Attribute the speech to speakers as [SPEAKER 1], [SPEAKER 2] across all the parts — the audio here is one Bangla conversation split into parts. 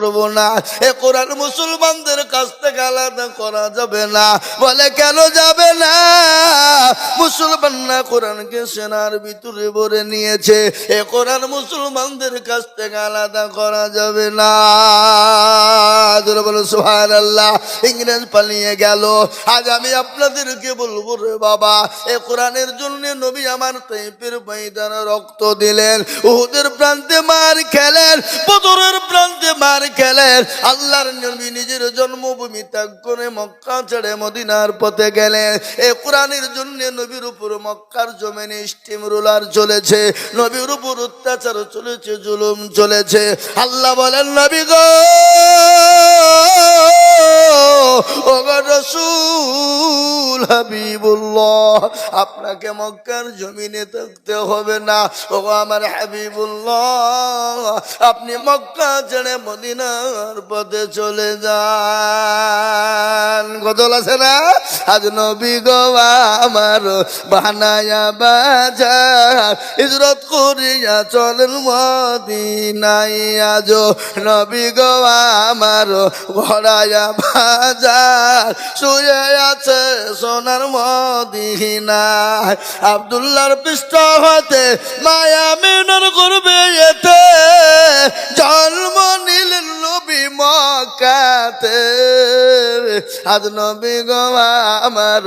[SPEAKER 1] করব না এ কোরআন মুসলমানদের কাছ থেকে আলাদা করা যাবে না। বলে কেন যাবে না? মুসলমান না কোরআনকে সেনার ভিতরে ভরে নিয়েছে। এ কোরআন মুসলমানদের কাছ থেকে আলাদা করা যাবে না। সুহান আল্লাহ ইংরেজ পালিয়ে গেল। আজ আমি আপনাদেরকে বলব রে বাবা, এ কোরআনের জন্য নবী আমার তাইপের ময়দানে রক্ত দিলেন। উহুদের প্রান্তে মার খেলেন, বদরের প্রান্তে মার খেলেন আল্লাহর নবী নিজের জন্মভূমি ত্যাগ করে মক্কা ছেড়ে মদিনার পথে গেলেন। এ কোরআনের জন্য নবীর উপর মক্কার জমিনে স্টিম রোলার চলেছে। নবীর উপর অত্যাচার চলেছে, জুলুম চলেছে। আল্লাহ বলেন, নবী গো রসুল হাবিবুল্লাহ, আপনাকে মক্কার জমিনে থাকতে হবে না। ও আমার হাবিবুল্লাহ, আপনি মক্কা ছেড়ে মদিনার পথে চলে যান। গজল আছে না? আজ নবী গো আমার বানায়া বাজার, হিজরত করিয়া চলেন মদিনাই আজ নবী গো আমার ঘোড়ায়া বাজার। শুয়ে আছে সোনার মদিনা আবদুল্লার পৃষ্ঠ হতে মায়া মেনর করবে এতে। জন্ম নিলেন মকাতে আজ নবী গো আমার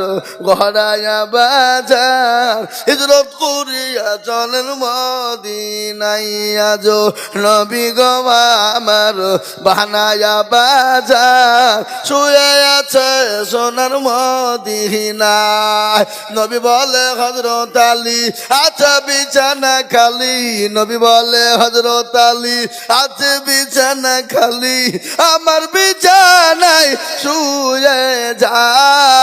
[SPEAKER 1] ঘরায়া বাজার। হিজরত করিয়া চলেন মদিনাই আজ নবী গো আমার বানায়া বাজার। শুয়ে আছে সোনার মদিনায়। নবী বলে হজরত আলী আচ্ছা বিছানা খালি। নবী বলে হজরত আলী, আছে বিছানা খালি। আমার বিছানায় শুয়ে যাও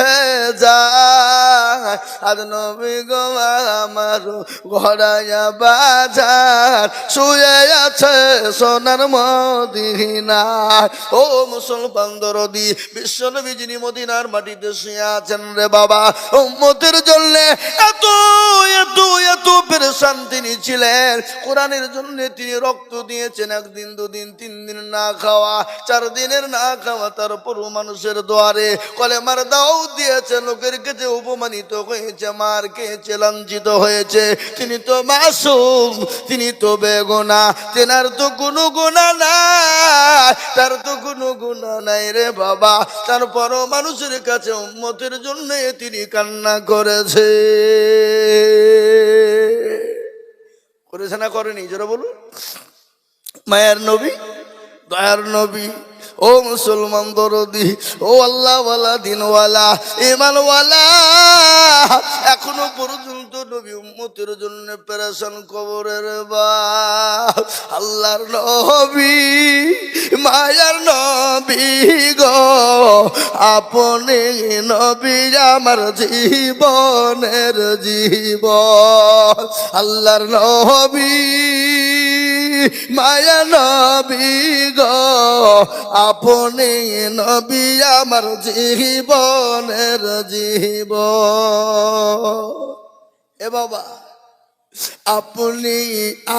[SPEAKER 1] সোনার মদিনায় ও মুসলমান দরদি মদিনার মাটিতে আছেন রে বাবা, উম্মতের জন্য এত এত এত পেরেশান তিনি ছিলেন। কোরআনের জন্য তিনি রক্ত দিয়েছেন, একদিন, দুদিন, তিন দিন না খাওয়া, চার দিনের না খাওয়া তারপরও মানুষের দ্বারে কলেমার দাও দিয়েছে লোকের কাছে উপমানিত হয়েছে, মার খেয়েছে লাঞ্ছিত হয়েছে। তিনি তো মাসুম, তিনি তো বেগুনা, তেনার তো কোনো গুণা নাই, তার তো কোনো গুণা নাই রে বাবা। তারপরও মানুষের কাছে উম্মতের জন্য তিনি কান্না করেছে। করেছে না করেনি যারা বলুন। মায়ের নবী, দয়ার নবী ও মুসলমান দরদি, ও আল্লাহওয়ালা, দিনওয়ালা ইমানওয়ালা এখনও পর্যন্ত নবী উম্মতের জন্য পেরেশান কবরের বা আল্লাহর নবী, মায়ার নবী গো, আপনি নবী আমার জীবনের জীবন। আল্লাহর নবী মায়া নবী গো আপনি নবী আমার জীবনের জীব। এ বাবা, আপনি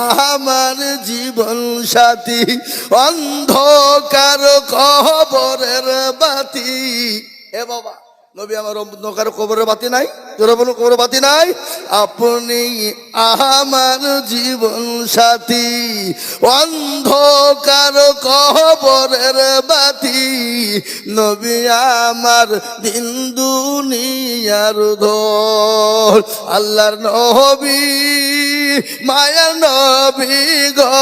[SPEAKER 1] আমার জীবন সাথী, অন্ধকার খবরের বাতি। এ বাবা নবী আমার অন্ধকার কবরের বাতি নাই তোরা বলুন, কবরের বাতি নাই। আপনি আমার জীবন সাথী, অন্ধকার কবরের বাতি। নবী আমার দিন দুনিয়ার ধর আল্লাহর নবী মায়ার নবী গো।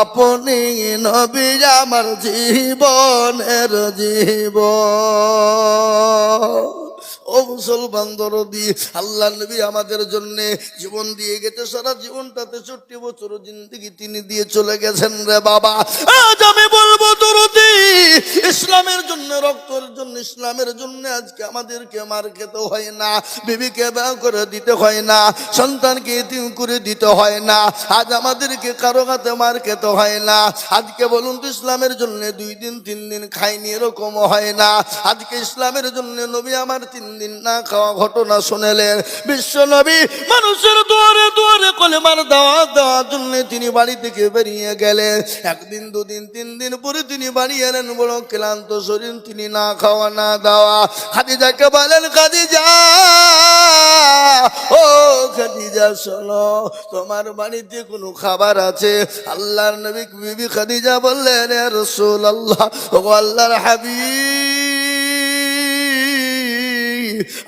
[SPEAKER 1] আপনি নবী আমার জীবনের জীব ও মুসলমান দরদি আল্লাহ নবী আমাদের জন্য জীবন দিয়ে গেছে, সারা জীবনটাতে চোট্টি বছর জিন্দগি তিনি দিয়ে চলে গেছেন রে বাবা। আজ আমি বলব দরদি, ইসলামের জন্য, রক্তের জন্য, ইসলামের জন্য আজকে আমাদেরকে মার খেতে হয় না, বিবিকে ব্যয় করে দিতে হয় না, সন্তানকে এতিম করে দিতে হয় না, আজ আমাদেরকে কারও হাতে মার খেতে হয় না। আজকে বলুন তো ইসলামের জন্য দুই দিন, তিন দিন খাইনি এরকম হয় না। আজকে ইসলামের জন্য নবী আমার তিন দিন না খাওয়া ঘটনা শুনেলেন। বিশ্ব নবী মানুষের দুয়ারে দুয়ারে কলেমার দাওয়া দেওয়ার জন্য তিনি বাড়ি থেকে বেরিয়ে গেলেন। একদিন, দুদিন, তিন দিন পরে তিনি বাড়ি এলেন। বড় ক্লান্ত শরীর, তিনি না খাওয়া, না দাওয়া। খাদিজাকে বলেন, খাদিজা, ও খাদিজা, শোনো, তোমার বাড়িতে কোনো খাবার আছে? আল্লাহর নবী বিবি খাদিজা বললেন রসুল আল্লাহ আল্লাহর হাবিব।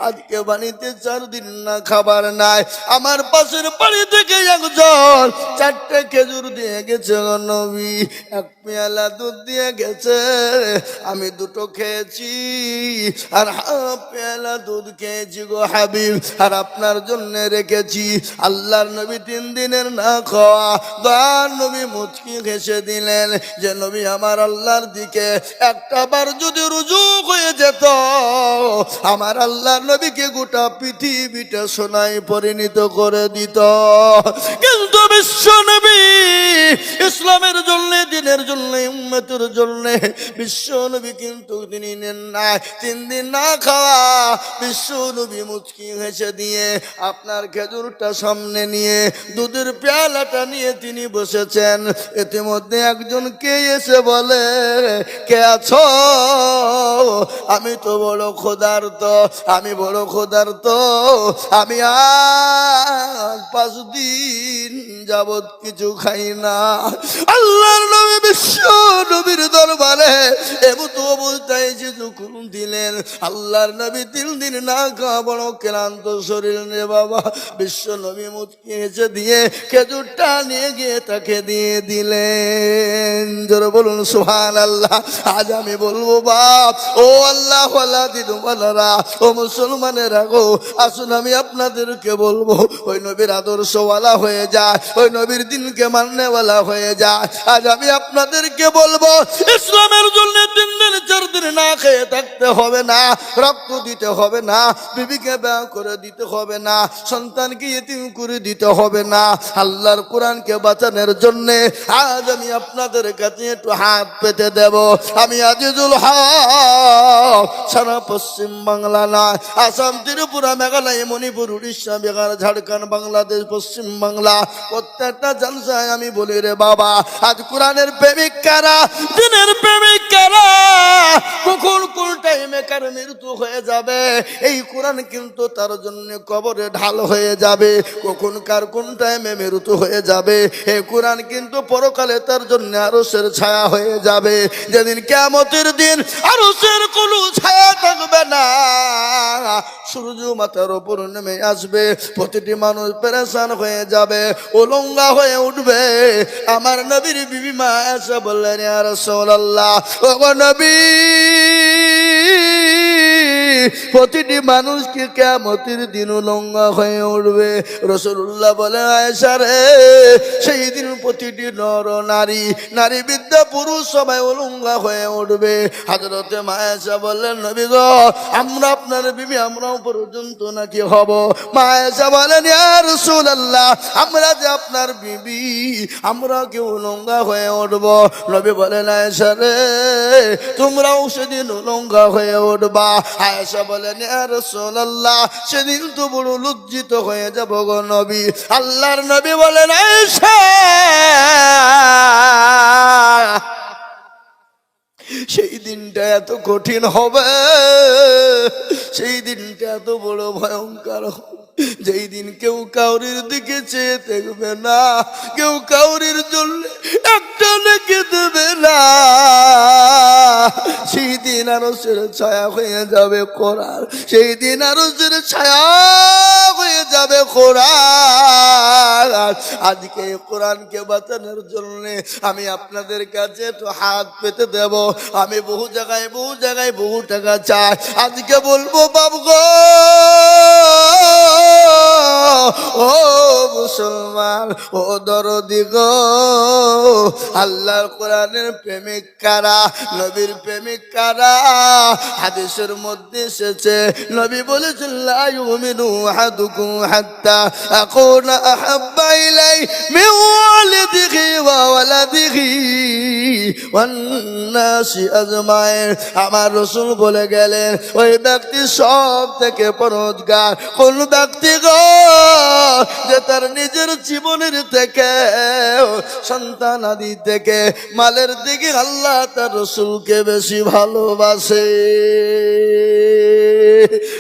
[SPEAKER 1] আজকে বাড়িতে চার দিন না খাবার নাই। আমার পাশের বাড়ি থেকে একজন চারটে খেজুর দিয়ে গেছে নবী, এক পেয়ালা দুধ দিয়ে গেছে। আমি দুটো খেয়েছি আর পেয়ালা দুধ খেয়েছি গো হাবিব, আর আপনার জন্য রেখেছি। আল্লাহর নবী তিন দিনের না খাওয়া, দয়ার নবী মুচকি ঘেসে দিলেন যে, নবী, আমার আল্লাহর দিকে একটা বার যদি রুজু হয়ে যেত, আমার আল্লাহর নবীকে গোটা পৃথিবীটা সোনায় পরিণত করে দিত। কিন্তু বিশ্ব নবী ইসলামের জন্য, দিনের জন্য, উম্মতের জন্য বিশ্ব নবী কিন্তু তিনি নেন না। তিন দিন না খাওয়া বিশ্ব নবী মুচকি হেসে দিয়ে আপনার খেজুরটা সামনে নিয়ে, দুধের পেয়ালাটা নিয়ে তিনি বসেছেন। ইতিমধ্যে একজন কে এসে বলে, কে আছো? আমি তো বড় খোদার্ত আমি বড় খোদার তো আমি আর পাঁচ দিন যাবৎ কিছু খাই না। আল্লাহর নবী বিশ্ব নবীর দরবারে এমত অবস্থায় যে যখন দিলেন। আল্লাহর নবী তিন দিন না খাওয়া বড় ক্লান্ত শরীর রে বাবা। বিশ্ব নবী মুচকি দিয়ে খেজুরটা নিয়ে গিয়ে তাকে দিয়ে দিলেন। জোরে বলুন সুহান আল্লাহ আজ আমি বলব, বাপ, ও আল্লাহ আল্লাহ দিদু বলারা ও মুসলমানেরা গো, আসুন আমি আপনাদেরকে বলব, ওই নবীর আদর্শওয়ালা হয়ে যায় ওই নবীর দিনকে মান্যওয়ালা হয়ে যায় আজ আমি আপনাদেরকে বলব, ইসলামের জন্য তিন দিন, চার দিন না খেয়ে থাকতে হবে না, রক্ত দিতে হবে না, বিবিকে ব্যয় করে দিতে হবে না, সন্তানকে ইতিম করে দিতে হবে না, আল্লাহর কোরআনকে বাঁচানোর জন্য আজ আমি আপনাদের কাছে একটু হাত পেতে দেব। আমি আজিজুল হক, সারা পশ্চিম বাংলা নয়। আসাম ত্রিপুরা মেঘালয়, মণিপুর, উড়িষ্যা, বিহার, ঝাড়খণ্ড, বাংলাদেশ, পশ্চিম বাংলা, প্রত্যেকটা জলসায় আমি বলি রে বাবা, আজ কোরআনের প্রেমিক কারা দিনের প্রেমিক কারা কখন কোন টাইমে কার মৃত্যু হয়ে যাবে। এই কোরআন কিন্তু তার জন্য কবরে ঢাল হয়ে যাবে, কখন কার কোন টাইমে মৃত্যু হয়ে যাবে। এই কোরআন কিন্তু পরকালে তার জন্য আরসের ছায়া হয়ে যাবে। যেদিন কেমতের দিন আরসের কোনো ছায়া থাকবে না। সূর্য মাথার ওপর নেমে আসবে, প্রতিটি মানুষ পেরেশান হয়ে যাবে, উলঙ্গা হয়ে উঠবে। আমার নবীর বিবি মা এসে বললেন আর সোল্লাহ নবী, প্রতিটি মানুষকে কেমতির দিন উলঙ্গা হয়ে উঠবে? রসুল্লাহ বলে আয়সা রে, সেই দিন প্রতিটি নর, নারী নারী বিদ্যা পুরুষ সবাই উলঙ্গা হয়ে উঠবে। হাজরতে মায়েশা বললেন, নবী আমরা আপনার বিবি আমরাও পর্যন্ত নাকি হব। বলেন আমরা যে আপনার বিবি, আমরা কেউ উলঙ্গা হয়ে উঠব। নবী বলেন, আয়েশা রে, তোমরাও সেদিন উলঙ্গা হয়ে উঠবা। আয়েশা বলেন রসুল আল্লাহ সেদিন তো বড় লজ্জিত হয়ে যাব গো নবী। আল্লাহর নবী বলেন, আয়েশা! সেই দিনটা এত কঠিন হবে। সেই দিনটা এত বড় ভয়ঙ্কর যেই দিন কেউ কাউরির দিকে চেয়ে দেখবে না, কেউ কাউরির জন্য একটা লেগে দেবে না। সেই দিন আরও ছায়া হয়ে যাবে করার সেই দিন আরও ছায়া হয়ে যাবে কোরআন। আজকে এই কোরআনকে বাঁচানোর জন্য আমি আপনাদের কাছে একটু হাত পেতে দেব। আমি বহু জায়গায় বহু জায়গায় বহু টাকা চাই। আজকে বলব, বাবু গো! ও মুসলমান, ও দরদি গো! আল্লাহর কোরআনের প্রেমিক কারা? নবীর প্রেমিক কারা? হাদিসের মধ্যে এসেছে, নবী বলেছেন, লা ইউমিনু আহাদুকুম হাত্তা আকুনা আহাব্বা ইলাই মিন ওয়ালিদিহি ওয়া ওয়ালাদিহি ওয়ান আমার রাসূল বলে গেলেন, ওই ব্যক্তি সব থেকে পরোজগার কোন ব্যক্তি গো, যে তার নিজের জীবনের থেকে, সন্তান আদি থেকে মালের দিকে আল্লাহ তার রসুলকে বেশি ভালোবাসে।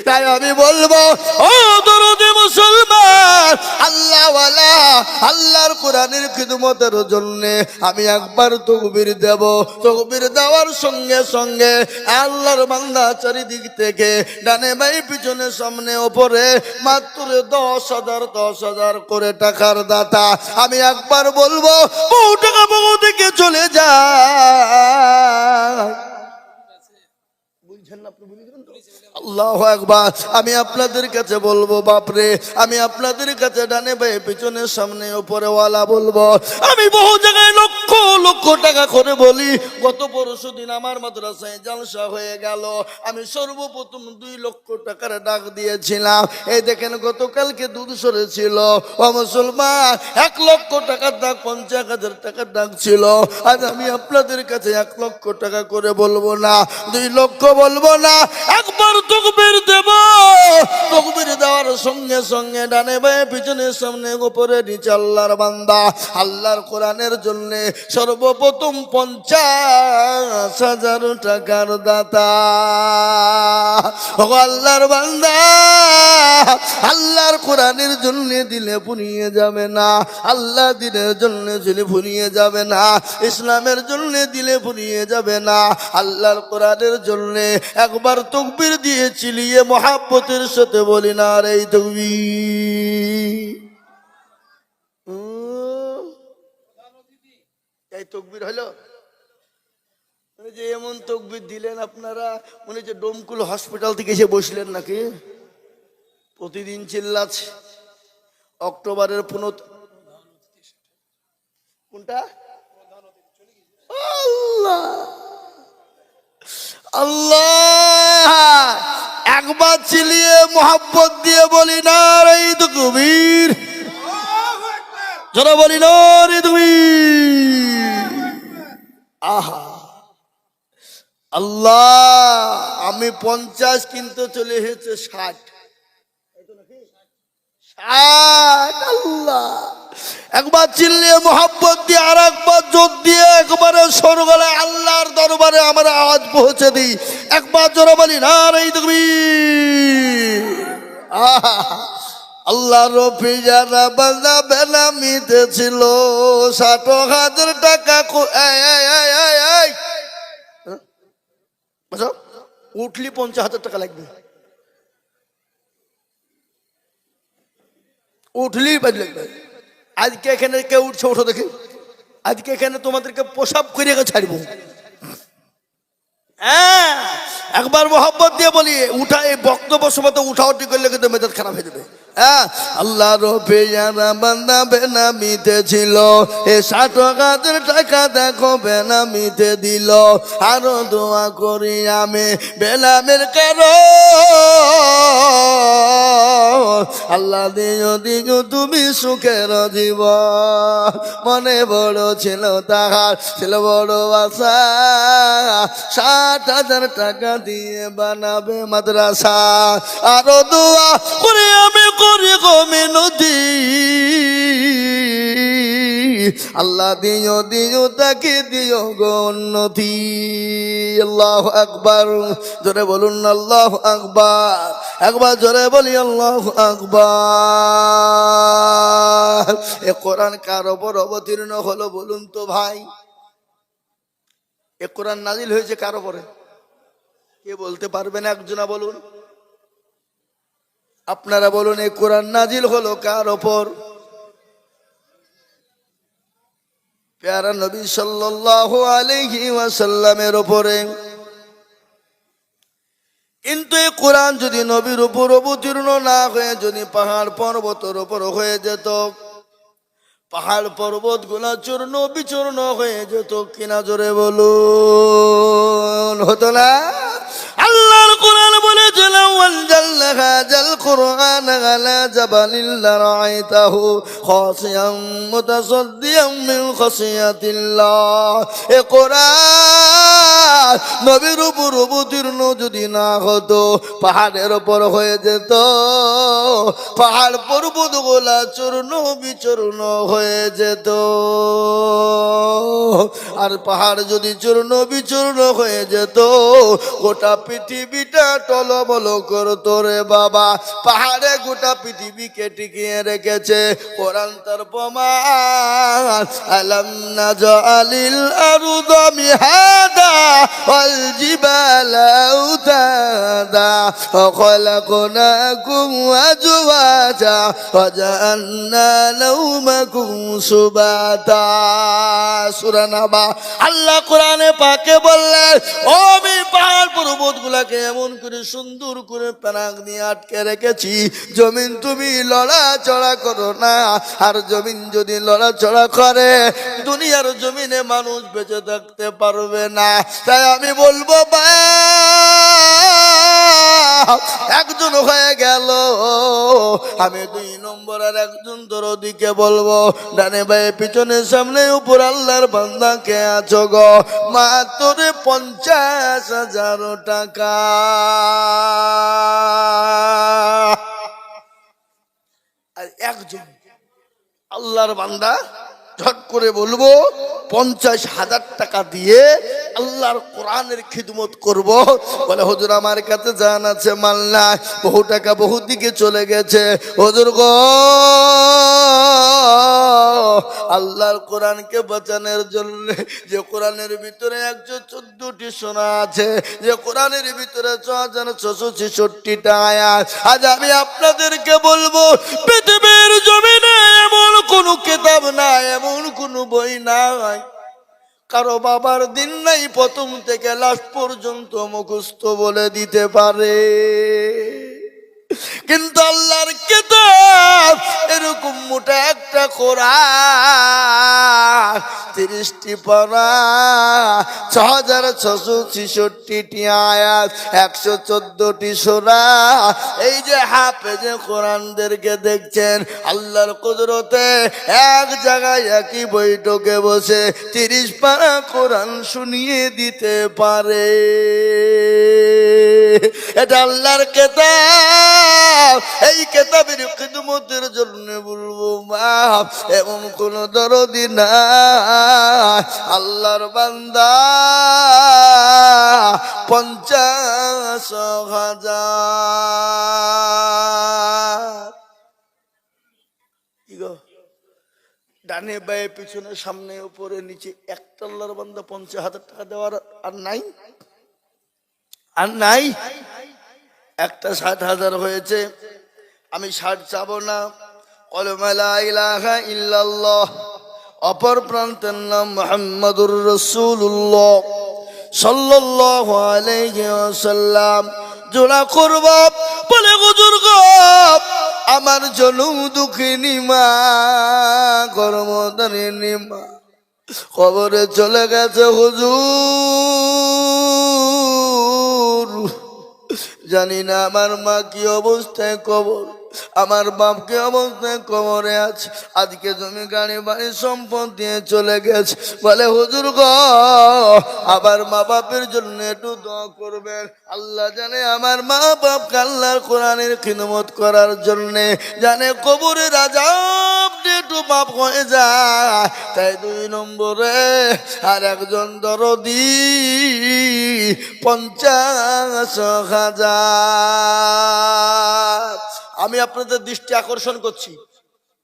[SPEAKER 1] তাই আমি বলব, ও দরদে মুসলমান। আল্লাহওয়ালা আল্লাহর কোরআনের খিদমতের জন্য আমি একবার তকবির দেব। তকবির দেওয়ার সঙ্গে সঙ্গে আল্লাহর বান্দা চারিদিক থেকে ডানে বাই পিছনে সামনে ওপরে মাত্র দশ হাজার দশ হাজার করে টাকার দাতা। আমি একবার বলব বহু টাকা বহু দিকে চলে যায়। বুঝছেন না আপনি? আল্লাহ একবার আমি আপনাদের কাছে বলব, বাপরে, আমি আপনাদের কাছে ডানে ভাই পিছনে সামনে, উপরে ওয়ালা বলব। আমি বহু জায়গায় লক্ষ লক্ষ টাকা করে বলি, গত পরশু দিন আমার মাদ্রাসায় জালসা হয়ে গেল। আমি সর্বপ্রথম দুই লক্ষ টাকার ডাক দিয়েছিলাম। এই দেখেন, গতকালকে দুধ সরেছিল ও মুসলমান, এক লক্ষ টাকার ডাক, পঞ্চাশ হাজার টাকার ডাক ছিল। আজ আমি আপনাদের কাছে এক লক্ষ টাকা করে বলব না, দুই লক্ষ বলব না, একবার তকবির দেব। তকবির দেওয়ার সঙ্গে সঙ্গে ডানে বায়ে, পিছনে সামনে, উপরে নিচে আল্লাহর বান্দা। আল্লাহর কোরআনের জন্য সর্বপ্রথম পঞ্চাশ হাজার টাকার দাতা। ও আল্লাহর বান্দা, আল্লাহর কোরআনের জন্য দিলে ফুরিয়ে যাবে না। আল্লাহ দিনের জন্য দিলে ফুরিয়ে যাবে না। ইসলামের জন্য দিলে ফুরিয়ে যাবে না। আল্লাহর কোরআনের জন্য একবার তকবির দিয়ে চিলিয়ে মহাব্বতের সাথে বলি না রে উম, এই তকবির হলো? যে এমন তকবির দিলেন আপনারা মনে হচ্ছে ডোমকুল হসপিটাল থেকে এসে বসলেন নাকি? প্রতিদিন চিল্লাচ্ছে। অক্টোবরের পুনত কোনটা? আল্লাহ! আল্লাহ, একবার চিলিয়ে মোহাব্বত দিয়ে বলি না রে তো কবির বলি না রে তুমি আহা। আল্লাহ, আমি পঞ্চাশ কিন্তু চলে এসেছে ষাট। ষাট, আল্লাহ। একবার চিল্লিয়ে মোহাব্বত দিয়ে আর একবার জোর দিয়ে একবারে সরগলায় আল্লাহর দরবারে আমরা আওয়াজ পৌঁছে দিই। একবার জোরে বলি না রে তুমি আল্লাহ রফি যারা বাজা বেনামিতে ছিল ষাট হাজার টাকা? উঠলি পঞ্চাশ হাজার টাকা লাগবে। উঠলেই বাজ লাগবে। আজকে এখানে কেউ উঠছে, ওঠো দেখে। আজকে এখানে তোমাদেরকে পোশাক করে ছাড়বো। হ্যাঁ একবার মোহাম্মত দিয়ে বলি, উঠা, এই বক্তব্য সময় তো উঠাউটি করলে কিন্তু মেজাজ খারাপ হয়ে যাবে। আল্লাহ রবে বান্দা বেনামিতে ছিল। এ ষাট হাজার টাকা দেখো বেনামিতে দিল। আরও দোয়া করি আমি বেনামের কারও। আল্লাহ দিও দিও তুমি সুখের জীব মনে বড় ছিল তাহার, ছিল বড় আশা। ষাট হাজার টাকা দিয়ে বানাবে মাদ্রাসা। আরও দোয়া করে আমি করি গো মিনতি আল্লাহ দিও দিও, তাকে দিও গো উন্নতি আল্লাহ আকবার। জোরে বলুন, আল্লাহ আকবার। একবার জোরে বলি, আল্লাহ আকবার। এ কোরআন কার ওপর অবতীর্ণ হলো বলুন তো ভাই? এ কোরআন নাজিল হয়েছে কার ওপরে কে বলতে পারবেন একজনা বলুন। আপনারা বলুন, এই কোরআন নাজিল হলো কার ওপর? প্যারা নবী সাল্লাল্লাহু আলাইহি ওয়াসাল্লামের ওপরে। কিন্তু এই কোরআন যদি নবীর উপর অবতীর্ণ না হয়ে, যদি পাহাড় পর্বতের উপর হয়ে যেত, পাহাড় পর্বতগুলা চূর্ণ বিচূর্ণ হয়ে যেত কিনা জোরে বলুন, হতো না? আল্লাহর কোরআন বলেছিল ওয়ানজালনা হাযাল কুরআন আলা জাবালিন লারাইতাহু খাসিয়াম মুতাসাদ্দিয়াম মিন খাসিয়াতিল্লাহ এ কোরআন নবীর উপর অবতীর্ণ যদি না হতো, পাহাড়ের উপর হয়ে যেত। পাহাড় পর্বত গোলা চূর্ণ বিচূর্ণ হয়ে যেত। আর পাহাড় যদি চূর্ণ বিচূর্ণ হয়ে যেত, গোটা পৃথিবীটা টলমল অবলোকর তোরে বাবা। পাহাড়ে গোটা পৃথিবীকে টিকিয়ে রেখেছে কোরআন তার আল্লাহ কোরআনে পাকে বললেন, ও আমি পাহাড় পর্বতগুলোকে এমন করে সুন্দর করে প্যানাক নিয়ে আটকে রেখেছি। জমিন তুমি লড়াচড়া করো না। আর জমিন যদি লড়াচড়া করে, দুনিয়ার জমিনে মানুষ বেঁচে থাকতে পারবে না। তাই আমি বলব বা একজন হয়ে গেল। আমি দুই নম্বর আর একজন তোর দিকে বলব, ডানে ভাই, পিছনে সামনে উপর আল্লাহর বান্দা কে আছো গো? মাত্র পঞ্চাশ হাজার টাকা। আর একজন, আল্লাহর বান্দা ঝট করে বলব, পঞ্চাশ হাজার টাকা দিয়ে আল্লাহর কোরআনের খিদমত করব। বলে, হজুর, আমার কাছে জান আছে মাল্লা বহু টাকা বহু দিকে চলে গেছে। হজুর গো আল্লাহর কোরআনকে বাঁচানোর জন্য যে কোরআনের ভিতরে একশো চোদ্দটি সোনা আছে, যে কোরআনের ভিতরে ছ হাজার ছশো ছেষট্টিটা আয়াত। আজ আমি আপনাদেরকে বলব, পৃথিবীর জমিনে এমন কোনো কিতাব নাই, এমন কোনো বই নাই। কারও বাবার দিন নাই, প্রথম থেকে লাস্ট পর্যন্ত মুখস্থ বলে দিতে পারে। কিন্তু আল্লাহর কিতাব এরকম মোটা একটা কোরআন, তিরিশটি পড়া ছ হাজার ছশো ছেষট্টিটি আয়াত, একশো চোদ্দটি সোরা। এই যে হাফেজে কোরআনদেরকে দেখছেন, আল্লাহর কুদরতে এক জায়গায় একই বৈঠকে বসে তিরিশ পারা কোরআন শুনিয়ে দিতে পারে। এটা আল্লাহর কেতাব। এই কেতাবের খিদমতের জন্য বলব, মা, এমন কোন দরদি না আল্লাহর বান্দা, পঞ্চাশ হাজার। ডানে বায়ে, পিছনে, সামনে, উপরে, নিচে, একটা আল্লাহর বান্দা পঞ্চাশ হাজার টাকা দেওয়ার আর নাই? আর নাই? একটা ষাট হাজার হয়েছে। আমি ষাট চাবো না। অপর প্রান্তের নাম জোড়া করব, বলে আমার জনম দুঃখিনী মা কর্মদারিণী মা। খবরে চলে গেছে হুজুর। জানি না আমার মা কি অবস্থায় কবর। আমার বাপ কি অবস্থায় কবরে আছে। আজকে তুমি গাড়ি বাড়ি সম্পদ দিয়ে চলে গেছে। বলে, হুজুর গ, আবার মা বাপের জন্য একটু দোয়া করবেন। আল্লাহ জানে আমার মা বাপ আল্লাহর কোরআনের খিদমত করার জন্য জানে কবরের আজাব দিয়ে একটু বাপ হয়ে যায়। তাই দুই নম্বরে আর একজন দরদি পঞ্চাশ হাজার। আমি আপনাদের দৃষ্টি আকর্ষণ করছি।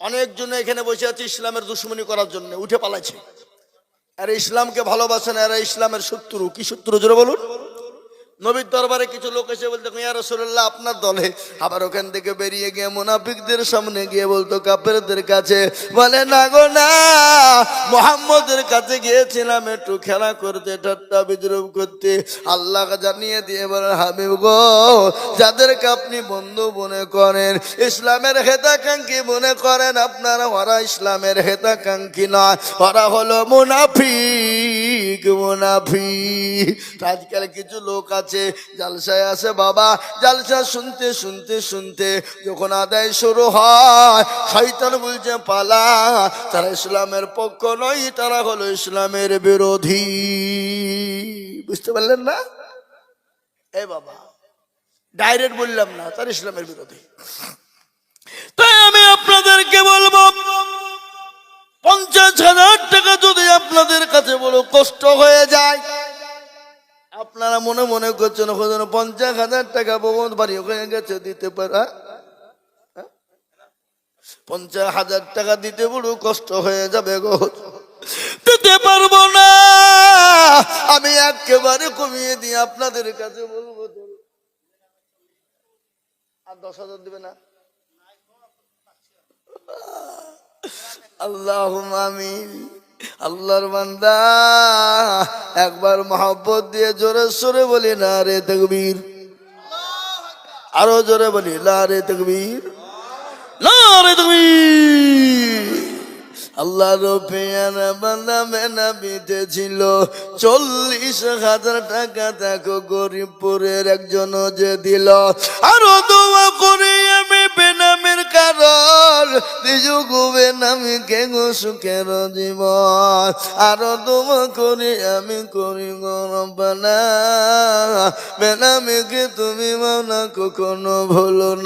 [SPEAKER 1] অনেকজন এখানে বসে আছে ইসলামের দুশ্মনী করার জন্য, উঠে পালাইছে। আর ইসলামকে ভালোবাসেন এরা ইসলামের শত্রু। কি শত্রু, জোরে বলুন? নবীর দরবারে কিছু লোক এসে বলতো রসুল্লাহ আপনার দলে আবার ওখান থেকে বেরিয়ে গিয়ে মুনাফিকদের সামনে গিয়ে বলতো কাপেরদের কাছে, বলে, না গো, না, মোহাম্মদের কাছে গিয়েছিলাম একটু খেলা করতে, ঠাট্টা বিদ্রুপ করতে। আল্লাহ জানিয়ে দিয়ে বলেন, হাবিব গো, যাদেরকে আপনি বন্ধু মনে করেন, ইসলামের হেতাকাঙ্ক্ষী মনে করেন, আপনারা ওরা ইসলামের হেতাকাঙ্ক্ষী নয়, ওরা হলো মুনাফিক মুনাফিক। আজকাল কিছু লোক আছে জালসায় আছে বাবা, জালসা শুনতে শুনতে শুনতে যখন আদায় শুরু হয়, শয়তান বলছে, পালা, তারা ইসলামের পক্ষ নয়, তারা হলো ইসলামের বিরোধী। বুঝতে পারলেন না? এ বাবা ডাইরেক্ট বললাম না, তার ইসলামের বিরোধী। তাই আমি আপনাদেরকে বলব, পঞ্চাশ হাজার টাকা যদি আপনাদের কাছে বড় কষ্ট হয়ে যায় আপনারা মনে মনে করছেন ওখানে পঞ্চাশ হাজার টাকা ভবন বাড়ি ওখানে গেছে, দিতে পারা পঞ্চাশ হাজার টাকা দিতে বড় কষ্ট হয়ে যাবে গো। দিতে পারব না। আমি একেবারে কমিয়ে দিয়ে আপনাদের কাছে বলব। আর দশ হাজার দিবে না? আল্লাহ আমিন। আল্লাহর বান্দা, একবার মহব্বত দিয়ে জোরে সোরে বলি না রে তকবীর। আরও জোরে বলি না রে তকবীর। না রে তকবীর। আল্লাহ রোপিয়ার বান্দা মেনা বিতেছিল চল্লিশ হাজার টাকা দেখো গরিবপুরের একজন যে দিল। আরও দোয়া করে আমি বেনামের কারণ নিজু গুবে নামি কে গো সুখের জীবন। আরও তুম করি আমি করি গরবানা বেনামিকে তুমি মানা কখনো ভুলো না।